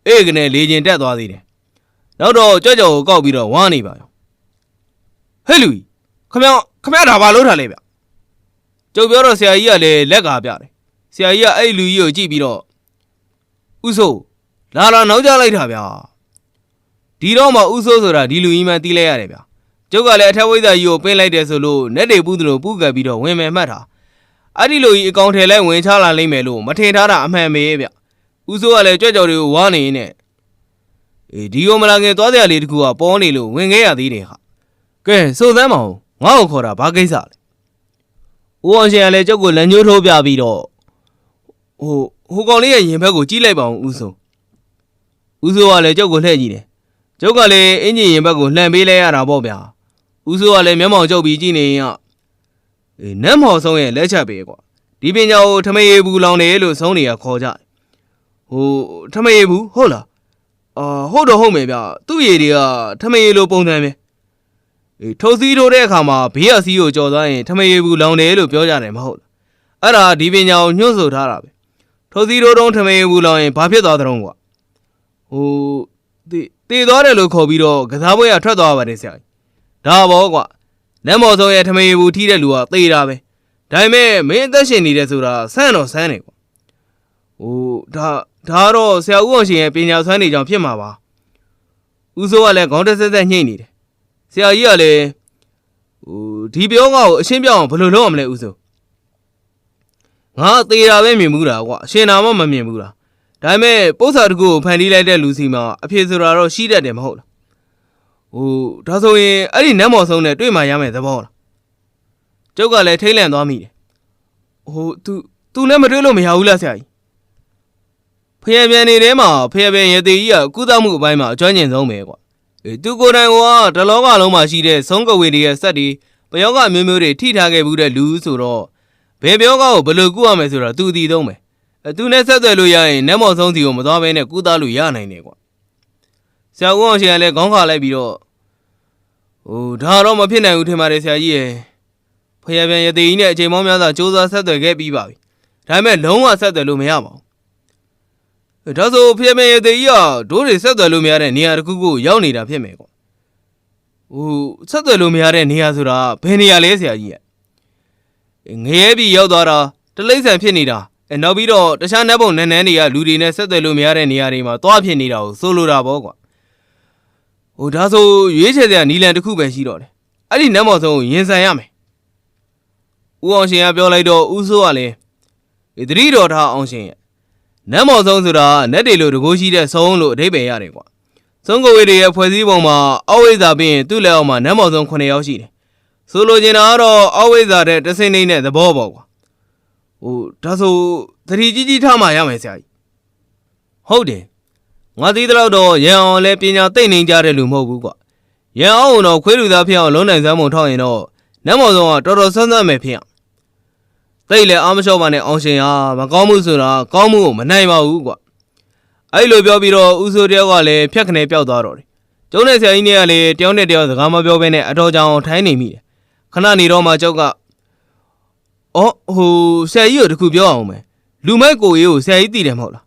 အေးကနေလေကျင်တက်သွားသေးတယ်နောက်တော့ကြွကြော်ကိုကောက်ပြီးတော့ဝါနေပါရောဟဲ့လူကြီးခမရခမရဒါဘာလို့ထားလဲဗျကျုပ်ပြောတော့ဆရာကြီးကလည်းလက်ကာပြတယ်ဆရာကြီးကအဲ့လူကြီးကိုကြည့်ပြီးတော့ဥဆိုးလာလာနောက်ကျလိုက်တာဗျာဒီတော့မှဥဆိုးဆိုတာဒီလူကြီးမှတီးလိုက်ရတယ်ဗျာကျုပ်ကလည်းအထက်ဝိဇ္ဇာကြီးကိုပင်းလိုက်တယ်ဆိုလို့နက်တွေပူးသလိုပူးကပ်ပြီးတော့ဝင်မယ်မှတ်တာ အဲ့ဒီလူကြီးအကောင်ထဲလဲဝင်ချလာလိမ့်မယ်လို့မထင်ထားတာအမှန်ပဲဗျဥဆိုးကလည်းကြွက်ကြော်တွေကိုဝါနေနေနဲ့အေးဒီကိုမလာခင်သွားစရာလေးတခုကပေါ်နေလို့ဝင်ခဲ့ရသေးတယ်ဟာကဲစိုးသမ်းမအောင်ငါ့ကိုခေါ်တာဘာကိစ္စလဲဦးအောင်ရှင်ကလည်းကျုပ်ကိုလက်ညှိုးထိုးပြပြီးတော့ဟိုဟိုကောင်လေးရဲ့ရင်ဘက်ကိုကြီးလိုက်ပါအောင်ဦးစိုးဦးစိုးကလည်းကျုပ်ကိုလှည့်ကြည့်တယ်ကျုပ်ကလည်းအင်ဂျင်ရင်ဘက်ကိုလှန်ပေးလိုက်ရတာပေါ့ဗျာဦးစိုးကလည်းမျက်မှောင်ကျုပ်ပြီးကြည့်နေရင်ကအေး နတ်မော်ဆုံးရဲ့လက်ချက်ပဲကွာဒီပညာကိုထမရေဘူးလောင်တယ်လို့ဆုံးနေရခေါ်ကြတယ်ဟိုထမရေဘူးဟုတ်လားအာဟုတ်တော့ဟုတ်မယ်ဗျာသူ့ရေတွေကထမရေလိုပုံစံပဲအေးထိုးစီးထိုးတဲ့အခါမှာဘေးရစီးကိုကြော်သွားရင်ထမရေဘူးလောင်တယ်လို့ပြောကြတယ်မဟုတ်လားအဲ့ဒါဒီပညာကိုညှို့ဆိုထားတာပဲထိုးစီးထိုးတုံးထမရေဘူးလောင်ရင်ဘာဖြစ်သွားသတုံးကွာဟိုတေတေသွားတယ်လို့ခေါ်ပြီးတော့ကစားပွဲကထွက်သွားပါတယ်ဆရာကြီးဒါဘောကွာ လက်မော်ဆုံးရဲ့ထမရေဘူးထိတဲ့လူကသေတာပဲဒါပေမဲ့မင်းအသက်ရှင်နေတယ်ဆိုတာဆန်းတော့ဆန်းနေကွာဟိုဒါဒါကတော့ဆရာဦးအောင်ရှင်ရဲ့ပညာဆွမ်းနေကြောင်ဖြစ်မှာပါဦးစိုးကလည်းခေါင်းတက်ဆက်ဆက်ညှိနေတယ်ဆရာကြီးကလည်းဟိုဒီပြောငါ့ကိုအရှင်းပြအောင်ဘယ်လိုလုပ်ရမလဲဦးစိုးငါသေးတာပဲမြင်ဘူးတာကွာအရှင်နာမှမမြင်ဘူးတာဒါပေမဲ့ပို့စာတစ်ခုကိုဖန်တီးလိုက်တဲ့လူစီမှာအဖြစ်ဆိုတာတော့ရှိတတ်တယ်မဟုတ်လား ဟိုဒါဆိုရင်အဲ့ဒီနတ်မော်ဆုံးနဲ့တွေ့မှရမယ်သဘောလားကျုပ်ကလည်းထိတ်လန့်သွားမိတယ်ဟို तू तू နဲ့မတွေ့လို့မရဘူးလားဆရာကြီးဖျက်ပြန်နေထဲမှာဖျက်ပြန်ရသေးကြီးကကုသမှုအပိုင်းမှာအကျွမ်းကျင်ဆုံးပဲကွာအေးသူကိုယ်တိုင်ကတလောကလုံးမှာရှိတဲ့ဆုံးကဝေတွေရဲ့စက်တွေပယောဂမျိုးမျိုးတွေထိထားခဲ့ဘူးတဲ့လူဆိုတော့ဘယ်ပယောဂကိုဘယ်လိုကုရမယ်ဆိုတော့သူအတီသုံးပဲအဲသူနဲ့ဆက်သွယ်လို့ရရင်နတ်မော်ဆုံးစီကိုမသွားဘဲနဲ့ကုသလို့ရနိုင်တယ်ကွာ ဆရာဦးအောင်ရှင်ကလည်းခေါင်းခါလိုက်ပြီးတော့ဟိုဒါတော့မဖြစ်နိုင်ဘူးထင်ပါတယ်ဆရာကြီးရဲ့ဖျက်ပြန်ရသေးကြီးနဲ့အချိန်မောင်းများစွာစူးစမ်းဆက်သွယ်ခဲ့ပြီးပါပြီဒါပေမဲ့လုံးဝဆက်သွယ်လို့မရပါဘူးအဲဒါဆိုဖျက်ပြန်ရသေးကြီးကဒိုးတွေဆက်သွယ်လို့မရတဲ့နေရာတစ်ခုခုရောက်နေတာဖြစ်မယ်ကွာဟိုဆက်သွယ်လို့မရတဲ့နေရာဆိုတာဘယ်နေရာလဲဆရာကြီးကငရဲပြီးရောက်သွားတာတလိမ့်ဆန်ဖြစ်နေတာအဲနောက်ပြီးတော့တခြားနတ်ဘုံနန်းနန်းတွေကလူတွေနဲ့ဆက်သွယ်လို့မရတဲ့နေရာတွေမှာသွားဖြစ်နေတာကိုဆိုလိုတာပေါ့ကွာ ဟိုဒါဆိုရွေးချယ်စရာနီလန်တစ်ခုပဲရှိတော့တယ်အဲ့ဒီနတ်မော်ဆုံးကိုရင်ဆိုင်ရမယ်ဦးအောင်ရှင်ကပြောလိုက်တော့ဦးစိုးကလည်းဒီသတိတော်ထားအောင်ရှင်ရဲ့နတ်မော်ဆုံးဆိုတာနတ်တွေလိုတကိုးရှိတဲ့ဆုံးလို့အဓိပ္ပာယ်ရတယ်ကွာသုံးကိုဝေတွေရဲ့ဖွဲ့စည်းပုံမှာအဝိဇ္ဇာပြီးရင်သူ့လက်အောက်မှာနတ်မော်ဆုံး9ယောက်ရှိတယ်။ဆိုလိုချင်တာကတော့အဝိဇ္ဇာတဲ့တဆင်းနေတဲ့သဘောပေါ့ကွာ။ဟိုဒါဆိုသတိကြီးကြီးထားမှရမယ်ဆရာကြီး။ဟုတ်တယ်။ ငါသိသလောက်တော့ရန်အောင်လည်းပညာသိမ့်နေကြတဲ့လူမဟုတ်ဘူးကွာ။ရန်အောင်တော့ခွေးလူသားဖြစ်အောင်လုံးနိုင်စမ်းပုံထောက်ရင်တော့နတ်မော်ဆုံးကတော်တော်ဆန်းဆန်းပဲဖြစ်အောင်။သိလေအားမလျှော့ပါနဲ့အောင်ရှင်ဟာမကောင်းမှုဆိုတာကောင်းမှုကိုမနိုင်ပါဘူးကွာ။ အဲ့လိုပြောပြီးတော့ဦးစိုးတယောက်ကလည်းဖြတ်ခနဲပျောက်သွားတော့တယ်။ကျုံးတဲ့ဆရာကြီးเนี่ยကလည်းတယောက်နဲ့တယောက်စကားမပြောဘဲနဲ့အတော်ကြောင်ထိုင်းနေမိတယ်။ခဏနေတော့မှကျောက်ကအော်ဟိုဆရာကြီးကိုတခုပြောအောင်မယ်။လူမိုက်ကိုရေးကိုဆရာကြီးတည်တယ်မဟုတ်လား။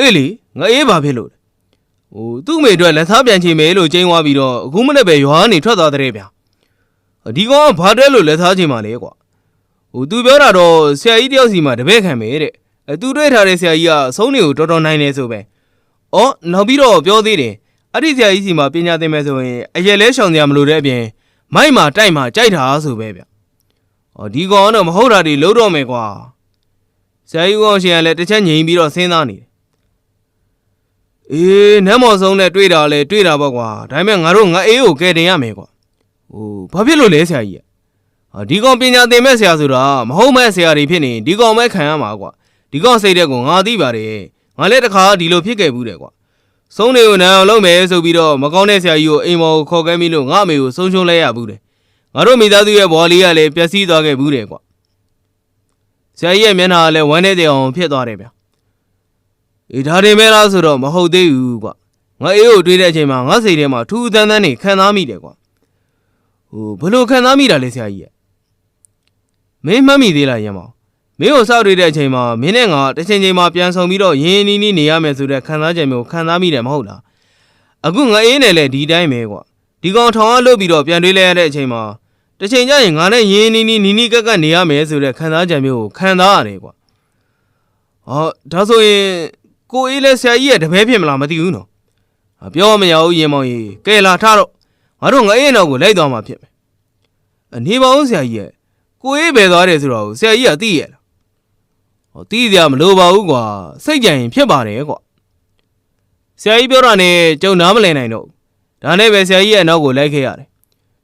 အေးလေငါအေးဘာဖြစ်လို့လဲ။ဟိုသူ့မိအတွက်လက်သားပြန်ချင်မယ်လို့ကျင်းသွားပြီးတော့အခုမနေ့ပဲရွာကနေထွက်သွားတဲ့ဗျာ။ဒီကောင်ကဘာတဲလို့လက်သားချင်မှလဲကွာ။ဟိုသူပြောတာတော့ဆရာကြီးတယောက်စီမှာတပည့်ခံမယ်တဲ့။အဲသူတွေ့ထားတဲ့ဆရာကြီးကအဆုံးတွေကိုတော်တော်နိုင်နေဆိုပဲ။အော်နောက်ပြီးတော့ပြောသေးတယ်။အဲ့ဒီဆရာကြီးစီမှာပညာသင်မယ်ဆိုရင်အရက်လဲရှောင်ကြမလို့တဲ့အပြင်မိုက်မှာတိုက်မှာကြိုက်တာဆိုပဲဗျ။အော်ဒီကောင်ကတော့မဟုတ်တာတွေလုံးတော့မယ်ကွာ။ဆရာကြီးကောင်ရှင်ကလည်းတစ်ချက်ငြိမ်ပြီးတော့စဉ်းစားနေတယ်။ အေးနတ်မော်ဆုံးနဲ့တွေ့တာလဲတွေ့တာပေါ့ကွာ။ဒါပေမဲ့ငါတို့ငါအေးကိုကယ်တင်ရမယ်ကွာ။ဟိုဘာဖြစ်လို့လဲဆရာကြီးက။ဟာဒီကောင်ပညာသင်မဲ့ဆရာဆိုတာမဟုတ်မဲ့ဆရာတွေဖြစ်နေဒီကောင်ပဲခံရမှာကွာ။ဒီကောင်စိတ်တဲ့ကိုငါသိပါတယ်။ငါလည်းတစ်ခါဒီလိုဖြစ်ခဲ့ဘူးတယ်ကွာ။ဆုံးတွေကိုနန်းအောင်လုပ်မယ်ဆိုပြီးတော့မကောင်းတဲ့ဆရာကြီးကိုအိမ်မော်ကိုခေါ်ခဲ့ပြီးလို့ငါအမေကိုဆုံးရှုံးလိုက်ရဘူးတယ်။ငါတို့မိသားစုရဲ့ဘော်လီကလည်းပျက်စီးသွားခဲ့ဘူးတယ်ကွာ။ဆရာကြီးရဲ့မျက်နှာကလည်းဝမ်းနေတဲ့အောင်ဖြစ်သွားတယ်ဗျ။ အေးဒါတွေမဲလားဆိုတော့မဟုတ်သေးဘူးကွာ။ငါအေးကိုတွေးတဲ့အချိန်မှာငါစိတ်ထဲမှာထူးထန်းထန်းနေခံစားမိတယ်ကွာ။ဟိုဘလို့ခံစားမိတာလဲဆရာကြီးရဲ့။မင်းမှတ်မိသေးလားရမ်းမောင်။မင်းကိုစောက်တွေ့တဲ့အချိန်မှာမင်းနဲ့ငါတစ်ချိန်ချိန်မှာပြန်ဆောင်ပြီးတော့ရင်းရင်းနှီးနှီးနေရမယ်ဆိုတဲ့ခံစားချက်မျိုးခံစားမိတယ်မဟုတ်လား။အခုငါအေးနေလေဒီတိုင်းပဲကွာ။ဒီကောင်ထောင်အားလုပ်ပြီးတော့ပြန်တွေးလဲရတဲ့အချိန်မှာတစ်ချိန်ကျရင်ငါနဲ့ရင်းနီးနီးနီးနီးကက်ကက်နေရမယ်ဆိုတဲ့ခံစားချက်မျိုးကိုခံစားရတယ်ကွာဟောဒါဆိုရင် ကိုအေးလဲဆရာကြီးရဲ့တပည့်ဖြစ်မလားမသိဘူးနော်ဟာပြောမရဘူးရင်မောင်ကြီးကဲလာထားတော့ငါတို့ငအေးနောက်ကိုလိုက်သွားမှာဖြစ်မယ်အနေပါဦးဆရာကြီးရဲ့ကိုအေးပဲသွားတယ်ဆိုတော့ဆရာကြီးကသိရဲ့လားဟောသိစရာမလိုပါဘူးကွာစိတ်ကြံရင်ဖြစ်ပါတယ်ကွာဆရာကြီးပြောတာနဲ့ကျုံနားမလည်နိုင်တော့ဘူးဒါနဲ့ပဲဆရာကြီးရဲ့နောက်ကိုလိုက်ခဲ့ရတယ်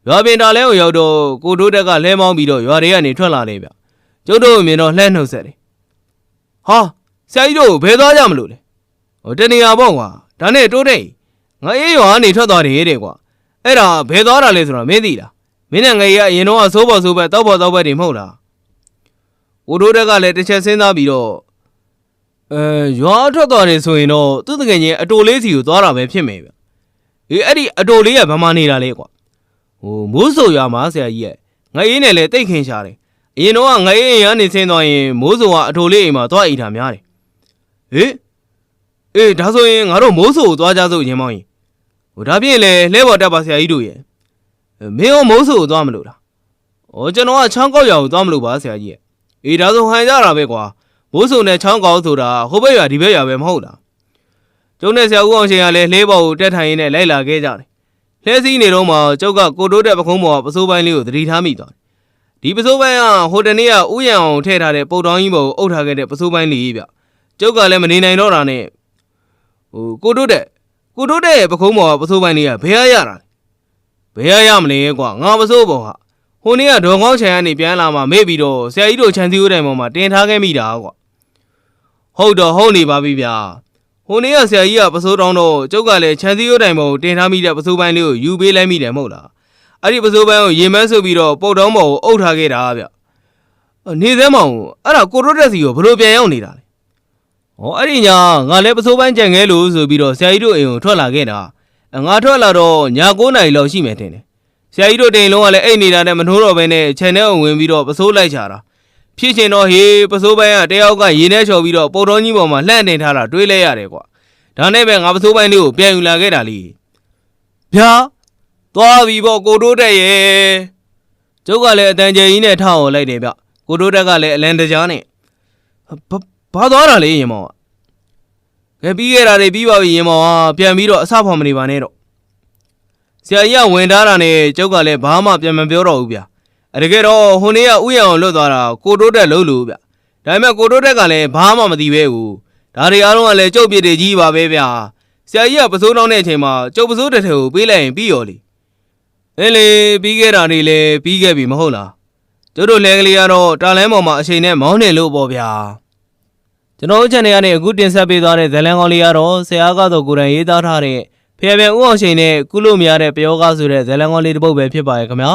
ရွာပင်တာလဲကိုရောက်တော့ကိုတိုးတက်ကလဲမောင်းပြီးတော့ရွာတွေကနေထွက်လာတယ်ဗျကျုပ်တို့မြင်တော့လှမ်းနှုတ်ဆက်တယ်ဟာ ဆရာကြီးတို့ဘယ်သွားကြမလို့လဲဟိုတနေရာပေါ့ကွာဒါနဲ့တိုးတဲ့ငါအေးရွာကနေထွက်သွားတယ်တဲ့ကွာအဲ့ဒါဘယ်သွားတာလဲဆိုတော့မင်းသိလားမင်းနဲ့ငယ်ရအရင်တော့ဆိုးပေါ်ဆိုးပဲတောက်ပေါ်တောက်ပဲနေမဟုတ်လားကိုတိုးတက်ကလည်းတစ်ချက်စဉ်းစားပြီးတော့အဲရွာထွက်သွားတယ်ဆိုရင်တော့သူ့တကယ်ချင်းအတိုလေးစီကိုသွားတာပဲဖြစ်မယ်ဗျအေးအဲ့ဒီအတိုလေးကဘာမှနေတာလဲကွာဟိုမိုးဆိုရွာမှာဆရာကြီးရဲ့ငအေးနဲ့လည်းတိတ်ခင်ရှာတယ်အရင်တော့ကငအေးအိမ်ကနေဆင်းသွားရင်မိုးဆိုကအထိုလေးအိမ်မှာသွားအိမ်ထားများတယ် ဟေးအေးဒါဆိုရင်ငါတို့မိုးဆိုကိုသွားကြစို့ရင်မောင်းရင်ဟိုဒါပြင်လေလဲပေါ်တက်ပါဆရာကြီးတို့ရဲ့အဲမင်းရောမိုးဆိုကိုသွားမလို့လားဩကျွန်တော်ကချောင်းကောက်ရွာကိုသွားမလို့ပါဆရာကြီးရဲ့အေးဒါဆိုဟန်ကြတာပဲကွာမိုးဆိုနဲ့ချောင်းကောက်ဆိုတာဟိုဘက်ရွာဒီဘက်ရွာပဲမဟုတ်လားကျုံနဲ့ဆရာဦးအောင်ရှင်ကလည်းလဲပေါ်ကိုတက်ထိုင်ရင်းနဲ့လိုက်လာခဲ့ကြတယ်လှဲစည်းနေတော့မှကျုပ်ကကိုတိုးတဲ့ပခုံးပေါ်ကပစိုးပိုင်းလေးကိုသတိထားမိသွားတယ်။ဒီပစိုးပိုင်းကဟိုတနေ့ကဥယျံအောင်ထည့်ထားတဲ့ပုတ်တောင်းကြီးပေါ်ကိုအုပ်ထားခဲ့တဲ့ပစိုးပိုင်းလေးဗျ။ ကျုပ်ကလည်းမနေနိုင်တော့တာနဲ့ဟိုကိုတိုးတဲ့ကိုတိုးတဲ့ရဲ့ပခုံးပေါ်ကပစိုးပိုင်းလေးကဘယ်ရရတာလဲ။ဘယ်ရရမလဲကွာငါပစိုးပေါ်ဟာဟိုနေ့ကဒေါ်ကောင်းချန်ကနေပြန်လာမှမေ့ပြီးတော့ဆရာကြီးတို့ခြံစည်းရိုးတိုင်ပေါ်မှာတင်ထားခဲ့မိတာကွာ။ဟုတ်တော့ဟုတ်နေပါပြီဗျာ။ဟိုနေ့ကဆရာကြီးကပစိုးတောင်းတော့ကျုပ်ကလည်းခြံစည်းရိုးတိုင်ပေါ်ကိုတင်ထားမိတဲ့ပစိုးပိုင်းလေးကိုယူပေးလိုက်မိတယ်မဟုတ်လားအဲ့ဒီပစိုးပိုင်းကိုရေမန်းဆိုပြီးတော့ပုတ်တောင်းပေါ်ကိုအုပ်ထားခဲ့တာဗျအော်နေစဲမောင်အဲ့ဒါကိုရိုတက်စီကိုဘယ်လိုပြန်ရောက်နေတာလဲ ဟောအဲ့ဒီညာငါလည်းပစိုးပိုင်းကြံခဲ့လို့ဆိုပြီးတော့ဆရာကြီးတို့အိမ်ကိုထွက်လာခဲ့တာအငါထွက်လာတော့ည9နာရီလောက်ရှိမယ်ထင်တယ်ဆရာကြီးတို့တိမ်လုံးကလည်းအိတ်နေတာနဲ့မနှိုးတော့ဘဲနဲ့ခြံထဲကိုဝင်ပြီးတော့ပစိုးလိုက်ချတာဖြစ်ချင်တော့ဟေးပစိုးပိုင်းကတယောက်ကရေထဲချော်ပြီးတော့ပုတ်တော်ကြီးပေါ်မှာလှန့်တင်ထားတာတွေးလဲရတယ်ကွာဒါနဲ့ပဲငါပစိုးပိုင်းလေးကိုပြန်ယူလာခဲ့တာလीဗျာသွားပြီပေါ့ကိုတိုးတက်ရဲ့ကျုပ်ကလည်းအတန်ကျယ်ကြီးနဲ့ထောက်အောင်လိုက်တယ်ဗျကိုတိုးတက်ကလည်းအလန်တကြားနဲ့ ဘာဘာသွားတာလဲရင်မောင်ကဲပြီးခဲ့တာတွေပြီးပါပြီရင်မောင်ဟာပြန်ပြီးတော့အဆဖော်မနေပါနဲ့တော့ဆရာကြီးကဝင်ထားတာနဲ့ကျုပ်ကလည်းဘာမှပြန်မပြောတော့ဘူးဗျအတကယ်တော့ဟိုနေ့ကဥယျာဉ်အောင်လွတ်သွားတာကိုတိုးတက်လို့လို့ဗျဒါပေမဲ့ကိုတိုးတက်ကလည်းဘာမှမသိပဲဘူးဒါတွေအားလုံးကလည်းကျုပ်ပြစ်တွေကြီးပါပဲဗျာဆရာကြီးကပစိုးတောင်းတဲ့အချိန်မှာကျုပ်ပစိုးတစ်ထည်ကိုပေးလိုက်ရင်ပြီးရောလေအင်းလေပြီးခဲ့တာတွေလည်းပြီးခဲ့ပြီမဟုတ်လားကျုပ်တို့လဲကလေးကတော့တာလန်းပေါ်မှာအချိန်နဲ့မောင်းနေလို့ပေါ့ဗျာ ကျွန်တော်တို့ channel ကနေအခုတင်ဆက်ပေးသွားတဲ့ဇလန်ကောင်းလေးကတော့ဆရာကတော့ကိုယ်တိုင်ရေးသားထားတဲ့ဖေဖေဦးအောင်ချိန်နဲ့ကုလို့မရတဲ့ပယောကားဆိုတဲ့ဇလန်ကောင်းလေးတစ်ပုဒ်ပဲဖြစ်ပါရဲ့ခင်ဗျာ